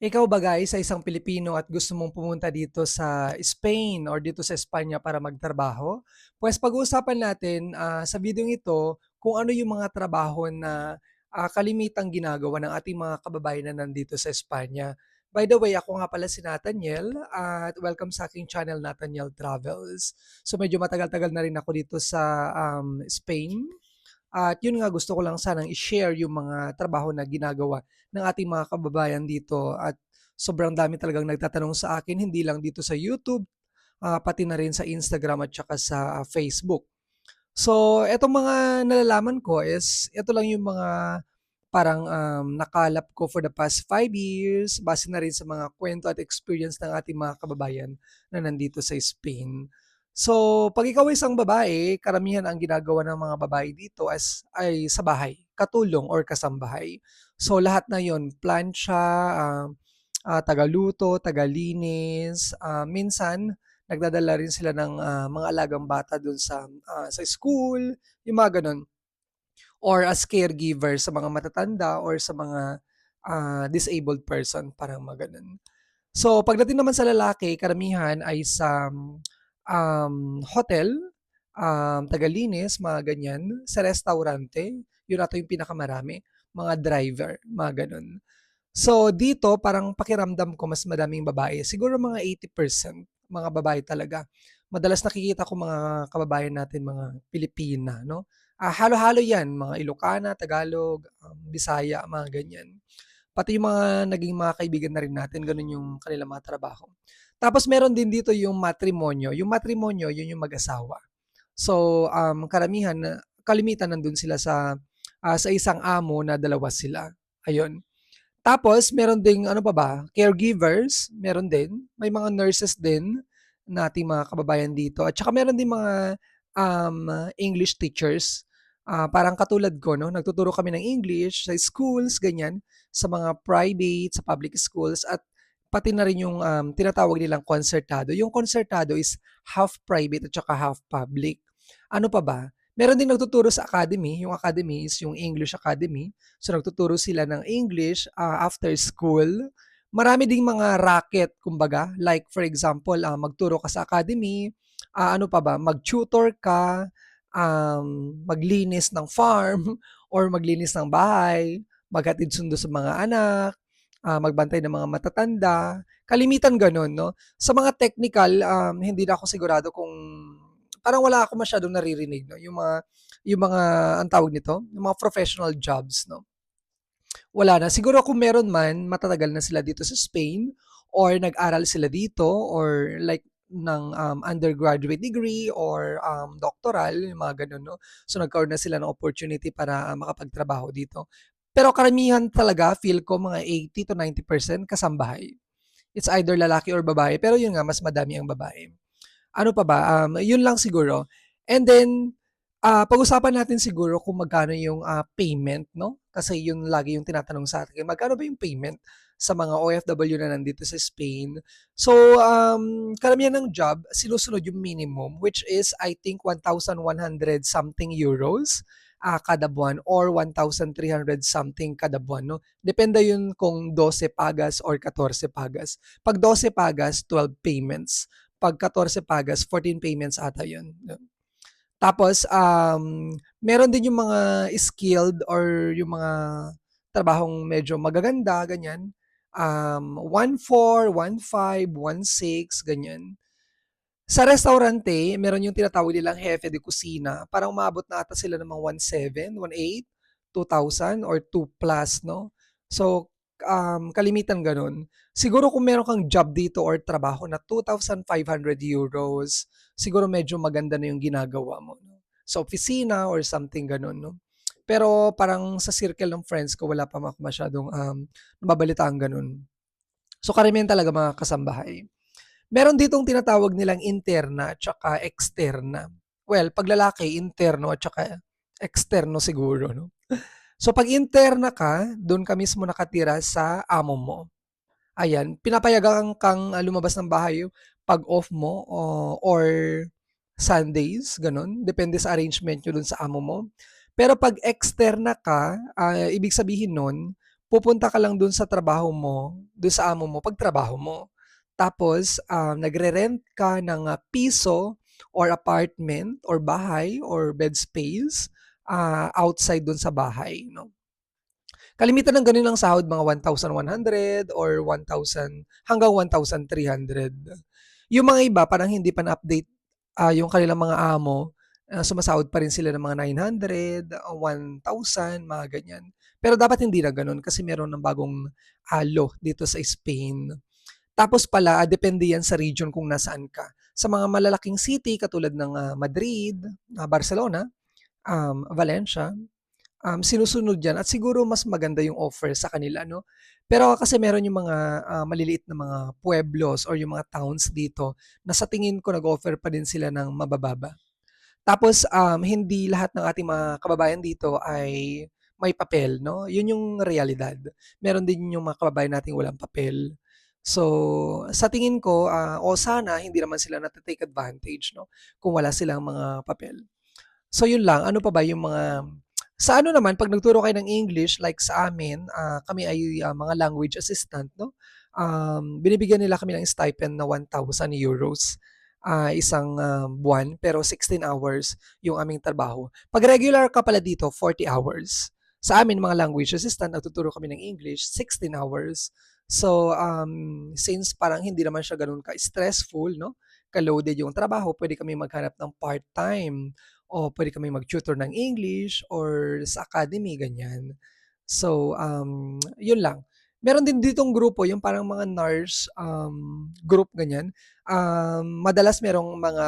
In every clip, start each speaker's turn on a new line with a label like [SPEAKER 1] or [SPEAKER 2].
[SPEAKER 1] Ikaw ba guys ay isang Pilipino at gusto mong pumunta dito sa Spain or dito sa Espanya para magtrabaho? Pues pag-uusapan natin ah, sa video ito kung ano yung mga trabaho na ah, kalimitang ginagawa ng ating mga kababayan na nandito sa Espanya. By the way, ako nga pala si Nathaniel at welcome sa aking channel Nathaniel Travels. So medyo matagal-tagal na rin ako dito sa um, Spain at yun nga gusto ko lang sanang i-share yung mga trabaho na ginagawa ng ating mga kababayan dito at sobrang dami talagang nagtatanong sa akin hindi lang dito sa YouTube, ah, pati na rin sa Instagram at saka sa ah, Facebook. So, etong mga nalalaman ko is ito lang yung mga parang um, nakalap ko for the past five years base na rin sa mga kwento at experience ng ating mga kababayan na nandito sa Spain. So, 'pag ikaw ay isang babae, karamihan ang ginagawa ng mga babae dito as ay sa bahay, katulong or kasambahay. So, lahat na 'yon, plancha, ah, ah, tagaluto, tagalinis, ah, minsan nagdadala rin sila ng, ah, mga alagang bata dun sa, ah, sa school, yung mga gano'n. Or as caregiver sa mga matatanda or sa mga, ah, disabled person, parang mga gano'n. So, pagdating naman sa lalaki, karamihan ay sa, um, hotel, um, tagalinis, mga ganyan. Sa restaurante, yun ata yung pinakamarami. Mga driver, mga ganun. So, dito parang pakiramdam ko mas madaming babae. Siguro mga 80% mga babae talaga. Madalas nakikita ko mga kababayan natin, mga Pilipina, no? Ah, halo-halo 'yan, mga Ilocana, Tagalog, um, Bisaya, mga ganyan. Pati yung mga naging mga kaibigan na rin natin, gano'n yung kanilang mga trabaho. Tapos meron din dito yung matrimonyo. Yung matrimonyo, yun yung mag-asawa. So, um, karamihan kalimitan nandun sila sa, ah, sa isang amo na dalawa sila, ayun. Tapos meron ding ano pa ba, caregivers, meron din. May mga nurses din na ating mga kababayan dito at saka meron din mga, um, English teachers. Ah, parang katulad ko 'no, nagtuturo kami ng English sa schools, ganyan, sa mga private, sa public schools at pati na rin yung, um, tinatawag nilang konsertado. Yung konsertado is half private at saka half public. Ano pa ba? Meron ding nagtuturo sa academy, yung academy is yung English Academy. So nagtuturo sila ng English, ah, after school. Marami ding mga racket kumbaga, like for example, ah, magturo ka sa academy, ah, ano pa ba, mag-tutor ka, um, maglinis ng farm or maglinis ng bahay, maghatid sundo sa mga anak, ah, magbantay ng mga matatanda, kalimitan gano'n 'no. Sa mga technical, um, hindi na ako sigurado kung parang wala ako masyadong naririnig 'no, yung mga yung mga anong tawag nito, yung mga professional jobs 'no. Wala na. Siguro kung meron man, matatagal na sila dito sa Spain or nag-aral sila dito or like ng, um, undergraduate degree or, um, doctoral, yung mga gano'n 'no. So nagkaroon na sila ng opportunity para, ah, makapagtrabaho dito. Pero karamihan talaga feel ko mga 80 to 90% kasambahay. It's either lalaki or babae, pero yun nga mas madami ang babae. Ano pa ba, um, yun lang siguro. And then, ah, pag-usapan natin siguro kung magkano yung, ah, payment 'no, kasi yun lagi yung tinatanong sa atin, magkano ba yung payment sa mga OFW na nandito sa Spain? So, um, karamihan ng job sinusunod yung minimum which is I think 1,100 something euros, ah, kada buwan or 1,300 something kada buwan 'no. Depende yun kung 12 pagas or 14 pagas. 'Pag 12 pagas, 12 payments. 'Pag 14 pagas, 14 payments ata yun. Tapos, um, meron din yung mga skilled or yung mga trabahong medyo magaganda, ganyan. Um, 1,400, 1,500, 1,600, ganyan. Sa restaurante, meron yung tinatawag nilang jefe de kusina. Parang umabot na ata sila ng mga 1,700, 1,800, 2,000 or 2 plus, no? So, um, kalimitan gano'n. Siguro kung meron kang job dito or trabaho na 2,500 euros, siguro medyo maganda na yung ginagawa mo, no? Sa opisina or something gano'n, no? Pero parang sa circle ng friends ko wala pa ako masyadong, um, nababalitaan gano'n. So, karamihan talaga mga kasambahay. Meron ditong tinatawag nilang interna at saka externa. Well, 'pag lalaki interno at saka eksterno siguro 'no. So 'pag interna ka, dun ka mismo nakatira sa amo mo. Ayan, pinapayagan kang, ah, lumabas ng bahay 'pag off mo o or Sundays, gano'n. Depende sa arrangement niyo dun sa amo mo. Pero 'pag externa ka, ah, ibig sabihin nun, pupunta ka lang dun sa trabaho mo, dun sa amo mo, pagtrabaho mo. Tapos, um, nagre-rent ka ng ah, piso or apartment or bahay or bed space ah, outside dun sa bahay, no? Kalimitan ng ganun ang sahod mga 1,100 or 1,000 hanggang 1,300. Yung mga iba parang hindi pa na-update ah, yung kanilang mga amo, ah, sumasahod pa rin sila ng mga 900, ah, 1,000, mga ganyan. Pero dapat hindi na ganun kasi meron ng bagong law dito sa Spain. Tapos pala, depende yan sa region kung nasaan ka. Sa mga malalaking city katulad ng ah, Madrid, ah, Barcelona, um, Valencia, um, sinusunod yan at siguro mas maganda yung offer sa kanila, no? Pero kasi meron yung mga ah, maliliit na mga pueblos or yung mga towns dito na sa tingin ko nag-offer pa din sila ng mabababa. Tapos um, hindi lahat ng ating mga kababayan dito ay may papel, no? Yun yung realidad. Meron din yung mga kababayan nating walang papel. So, sa tingin ko, ah, o sana hindi naman sila nata-take advantage, no? Kung wala silang mga papel. So yun lang, ano pa ba yung mga sa ano naman 'pag nagturo kayo ng English like sa amin, ah, kami ay, ah, mga language assistant 'no, um, binibigyan nila kami ng stipend na €1,000, ah, isang, ah, buwan pero 16 hours yung aming trabaho. 'Pag regular ka pala dito 40 hours. Sa amin mga language assistant nagtuturo kami ng English 16 hours. So, um, since parang hindi naman siya gano'n ka-stressful 'no, ka-loaded yung trabaho, puwede kaming maghanap ng part-time o puwede kaming mag-tutor ng English or sa academy, ganyan. So, um, yun lang. Meron din ditong grupo yung parang mga nurse, um, group, ganyan. Um, madalas merong mga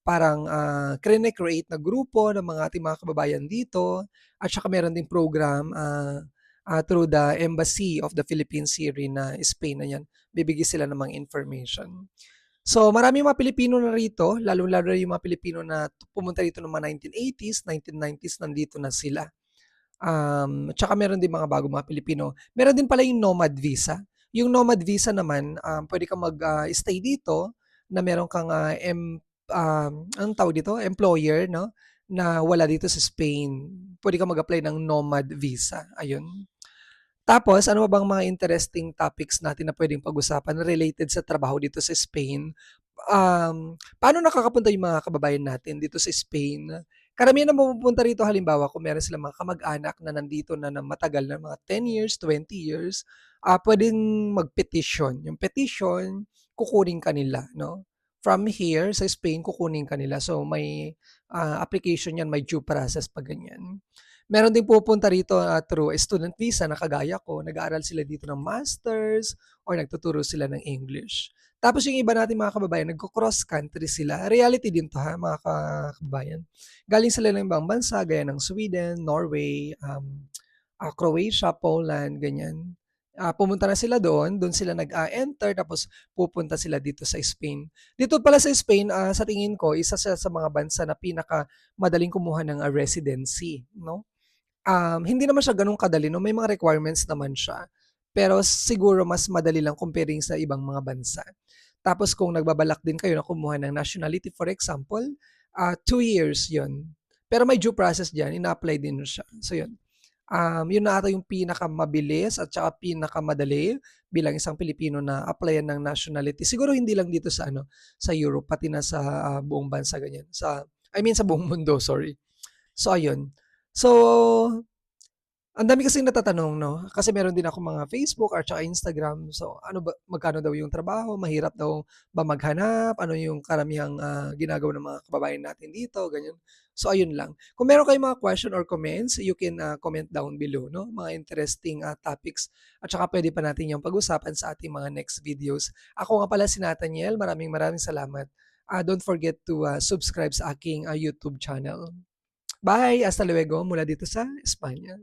[SPEAKER 1] parang, ah, crine-create na grupo ng mga ating mga kababayan dito at saka meron ding program, ah, ah, through the Embassy of the Philippines here in, ah, Spain, ayan. Bibigyan sila ng mga information. So, maraming mga Pilipino na rito, lalong-lalo na yung mga Pilipino na pumunta rito noong mga 1980s, 1990s, nandito na sila. Um, tsaka meron din mga bagong mga Pilipino. Meron din pala yung nomad visa. Yung nomad visa naman, um, pwede kang mag-stay dito na meron kang ah, em, um, anong tawag dito? Employer, no? Na wala dito sa Spain. Pwede kang mag-apply ng nomad visa. Ayun. Tapos, ano pa bang mga interesting topics natin na pwedeng pag-usapan related sa trabaho dito sa Spain? Um, paano nakakapunta yung mga kababayan natin dito sa Spain? Karamihan na pumupunta rito halimbawa kung meron silang mga kamag-anak na nandito na ng matagal na mga 10 years, 20 years, ah, puwedeng mag-petition. Yung petition, kukunin ka nila, no? From here sa Spain, kukunin ka nila. So may ah, application 'yan, may due process 'pag ganyan. Meron ding pumupunta rito, ah, through student visa na kagaya ko, nag-aaral sila dito ng masters or nagtuturo sila ng English. Tapos yung iba nating mga kababayan nagko-cross country sila. Reality din 'to ha, mga ka kababayan. Galing sila ng ibang bansa gaya ng Sweden, Norway, um, ah, Croatia, Poland, ganyan. Ah, pumunta na sila doon, doon sila nag, ah, enter tapos pupunta sila dito sa Spain. Dito pala sa Spain, ah, sa tingin ko isa siya sa mga bansa na pinakamadaling kumuha ng, ah, residency 'no. Um, hindi naman siya gano'n kadali 'no, may mga requirements naman siya. Pero siguro mas madali lang comparing sa ibang mga bansa. Tapos kung nagbabalak din kayo na kumuha ng nationality for example, ah, 2 years 'yun. Pero may due process diyan, ina-apply din siya. So 'yun. Um, 'yun na ata yung pinakamabilis at saka pinakamadali bilang isang Pilipino na applyan ng nationality. Siguro hindi lang dito sa ano, sa Europe pati na sa, ah, buong bansa ganyan. Sa I mean sa buong mundo, sorry. So ayun. So ang dami kasing natatanong 'no, kasi meron din akong mga Facebook at saka Instagram. So ano ba magkano daw yung trabaho, mahirap daw ba maghanap, ano yung karamihang, ah, ginagawa ng mga kababayan natin dito, ganyan. So ayun lang. Kung meron kayong mga question or comments, you can, ah, comment down below 'no, mga interesting, ah, topics at saka puwede pa natin yung pag-usapan sa ating mga next videos. Ako nga pala si Nathaniel, maraming maraming salamat. Ah, don't forget to, ah, subscribe sa aking, ah, YouTube channel. Bye, hasta luego mula dito sa Espanya.